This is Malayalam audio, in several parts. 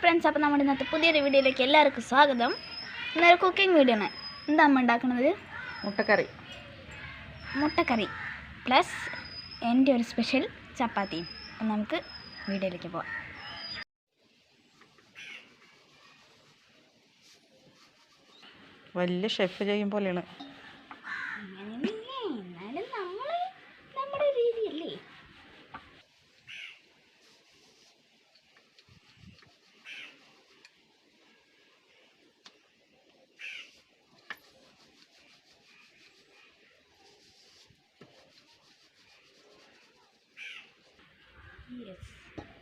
ഫ്രണ്ട്സ് അപ്പോൾ നമ്മുടെ ഇന്നത്തെ പുതിയൊരു വീഡിയോയിലേക്ക് എല്ലാവർക്കും സ്വാഗതം. ഇന്നൊരു കുക്കിംഗ് വീഡിയോ ആണ്. എന്താ അമ്മ ഉണ്ടാക്കുന്നത് മുട്ടക്കറി. മുട്ടക്കറി പ്ലസ് എന്റെ ഒരു സ്പെഷ്യൽ ചപ്പാത്തിയും അപ്പം നമുക്ക് വീഡിയോയിലേക്ക് പോവാം. വലിയ ഷെഫ് ചെയ്യും പോലെയാണ് അങ്ങനെയൊന്നുമില്ലേ എന്നാലും നമ്മൾ നമ്മുടെ രീതിയല്ലേ യെസ്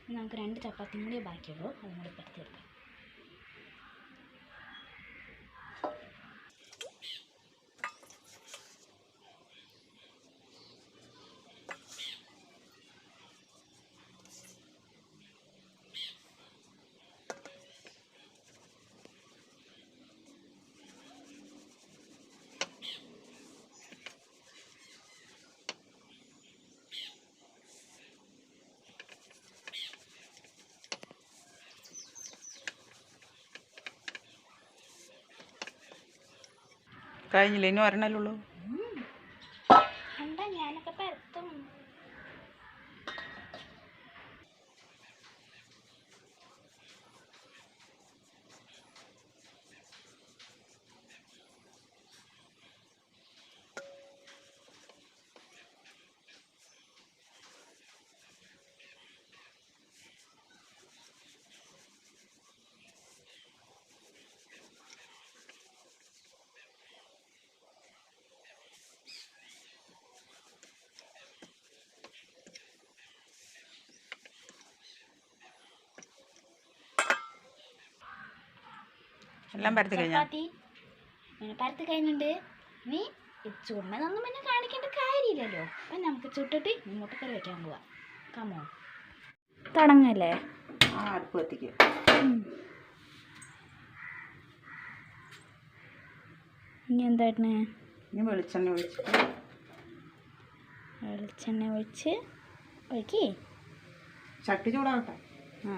നമുക്ക് രണ്ട് ചപ്പാത്തിയും കൂടി ബാക്കിയുള്ളൂ. അതും കൂടി പരത്തി കഴിഞ്ഞില്ല? ഇനി ഒരെണ്ണല്ലേ ഉള്ളൂ എന്താ ഞാനൊക്കെ പരത്തും എല്ലാം പരത്തി കഴിഞ്ഞു? ചപ്പാത്തി. പിന്നെ പരത്തി കഴിഞ്ഞിട്ടുണ്ട് ഇനി ചുടുന്നതൊന്നും പിന്നെ കാണിക്കേണ്ട കാര്യമില്ലല്ലോ. അപ്പം നമുക്ക് ചുട്ടിട്ട് മുട്ടക്കറി വെക്കാൻ പോവാം. കമോ തുടങ്ങല്ലേ ആ അടുപ്പ് ഇനി എന്തായിട്ടേ ഇനി വെളിച്ചെണ്ണ ഒഴിച്ചിട്ട് വെളിച്ചെണ്ണ ഒഴിച്ച് ഒഴിക്കേ. ചട്ടി ചൂടാകട്ടെ ആ.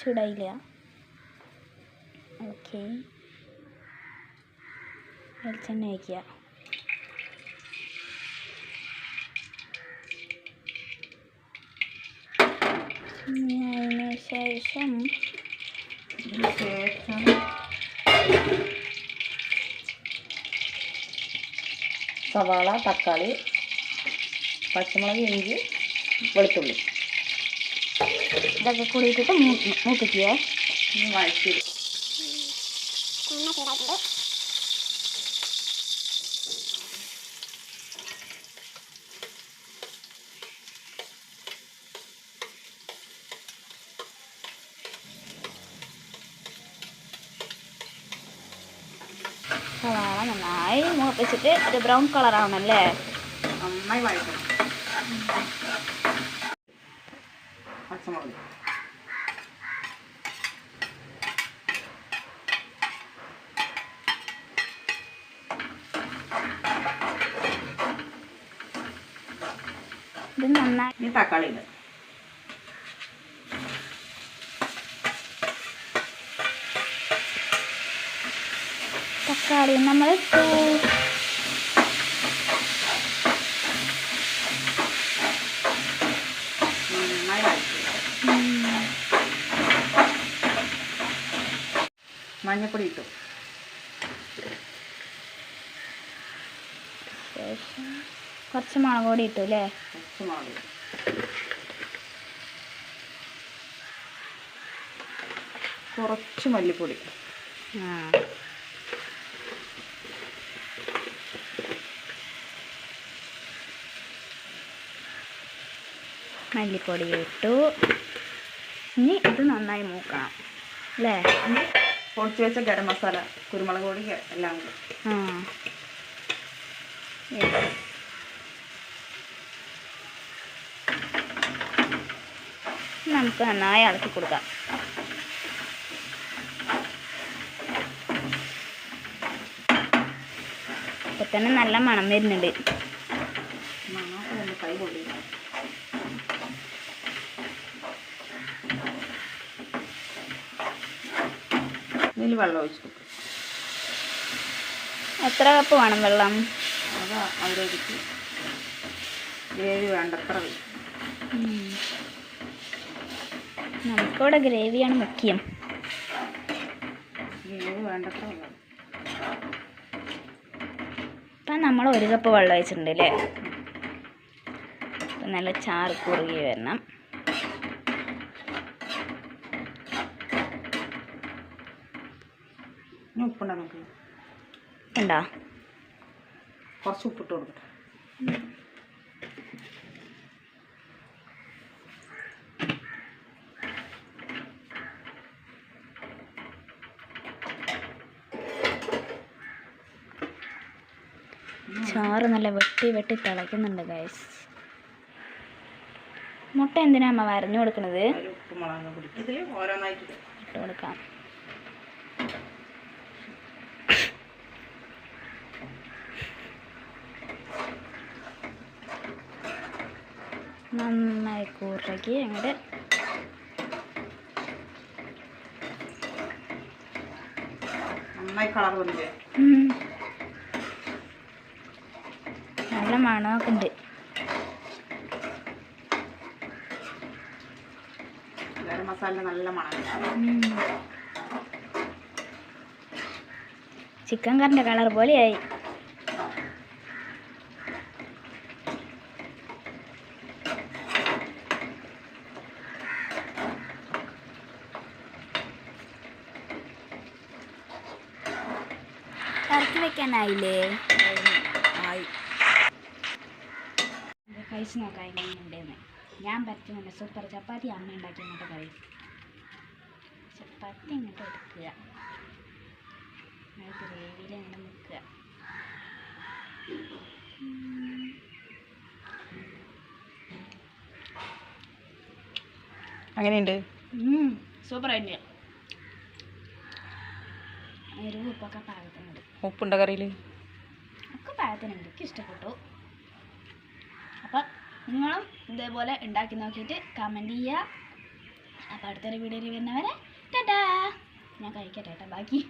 ചൂടായില്ല. ഓക്കെ. വെളിച്ചെണ്ണ ഒഴിക്കുക അതിന് ശേഷം ശേഷം സവാള തക്കാളി പച്ചമുളക് ഇഞ്ചി വെളുത്തുള്ളി. ഇതൊക്കെ കൂടിയിട്ടിട്ട് മൂപ്പിക്കുക വഴറ്റി സവാള നന്നായി മൂപ്പിച്ചിട്ട് ഒരു ബ്രൗൺ കളറാവണല്ലേ നന്നായി വഴറ്റണം പച്ചമുളക് ഇത് നന്നായി. ഇനി തക്കാളി ഇടും തക്കാളി നമ്മൾ. മഞ്ഞപ്പൊടി ഇട്ടു. കുറച്ച് മുളക് പൊടി ഇട്ടു അല്ലേ? പച്ചമുളക് കുറച്ച് മല്ലിപ്പൊടി. മല്ലിപ്പൊടി ഇട്ടു. ഇനി ഇത് നന്നായി മൂക്കണം. അല്ലേ? പൊടിച്ച് വെച്ച ഗരം മസാല കുരുമുളക് പൊടി എല്ലാം കൂടി. ആ. നമുക്ക് നന്നായി ഇളക്കി കൊടുക്കാം. ഇപ്പൊ തന്നെ നല്ല മണം വരുന്നുണ്ട്. ഇതിൽ വെള്ളം ഒഴിച്ചിട്ട് എത്ര കപ്പ് വേണം വെള്ളം? അതാ അതിലേക്ക് ഗ്രേവി വേണ്ടത്ര. നമുക്കിവിടെ ഗ്രേവിയാണ് മുഖ്യം. ഇപ്പം നമ്മൾ ഒരു കപ്പ് വെള്ളം വെച്ചിട്ടുണ്ട് അല്ലേ നല്ല ചാറ് കുറുകി വരണം. ഉപ്പുണ്ടോ നമുക്ക്? ഉണ്ടോ? കുറച്ച് ഉപ്പിട്ട് കൊടുക്കട്ടെ. ചാറ് നല്ല വെട്ടി വെട്ടി തിളയ്ക്കുന്നുണ്ട് ഗൈസ് മുട്ട എന്തിനാ അമ്മ വരഞ്ഞു കൊടുക്കണത്. ഇട്ട് കൊടുക്കാം. നന്നായി കൂറക്കി അങ്ങോട്ട് നന്നായി കളർ വന്നില്ലേ? നല്ല മണമൊക്കെ ഉണ്ട് ഗരം മസാല നല്ല മണം. ഉം. ചിക്കൻ കറിന്റെ കളർ പോലെയായി. ഇറക്കി വെക്കാനായില്ലേ? ആയി. കഴിച്ച് നോക്കാം എങ്ങനെയുണ്ടെന്ന് ഞാൻ പറ്റുന്നുണ്ട് സൂപ്പർ ചപ്പാത്തി അമ്മ ഉണ്ടാക്കി ഇങ്ങോട്ട് കറി ചപ്പാത്തി ഇങ്ങോട്ട് എടുക്കുക. ഗ്രേവിയിൽ ഇങ്ങനെ മുക്കുക അങ്ങനെയുണ്ട്? സൂപ്പർ ആയിട്ട് എരിവ് ഉപ്പൊക്കെ പാകത്തിനുണ്ട് ഉപ്പുണ്ടോ കറിയിൽ ഒക്കെ പാകത്തിനുണ്ട്. എനിക്ക് ഇഷ്ടപ്പെട്ടു. നിങ്ങളും ഇതേപോലെ ഉണ്ടാക്കി നോക്കിയിട്ട് കമന്റ് ചെയ്യുക. അപ്പോൾ അടുത്തൊരു വീഡിയോയിൽ വരുന്നവരെ ടാറ്റാ ഞാൻ കഴിക്കട്ടെ കേട്ടോ ബാക്കി.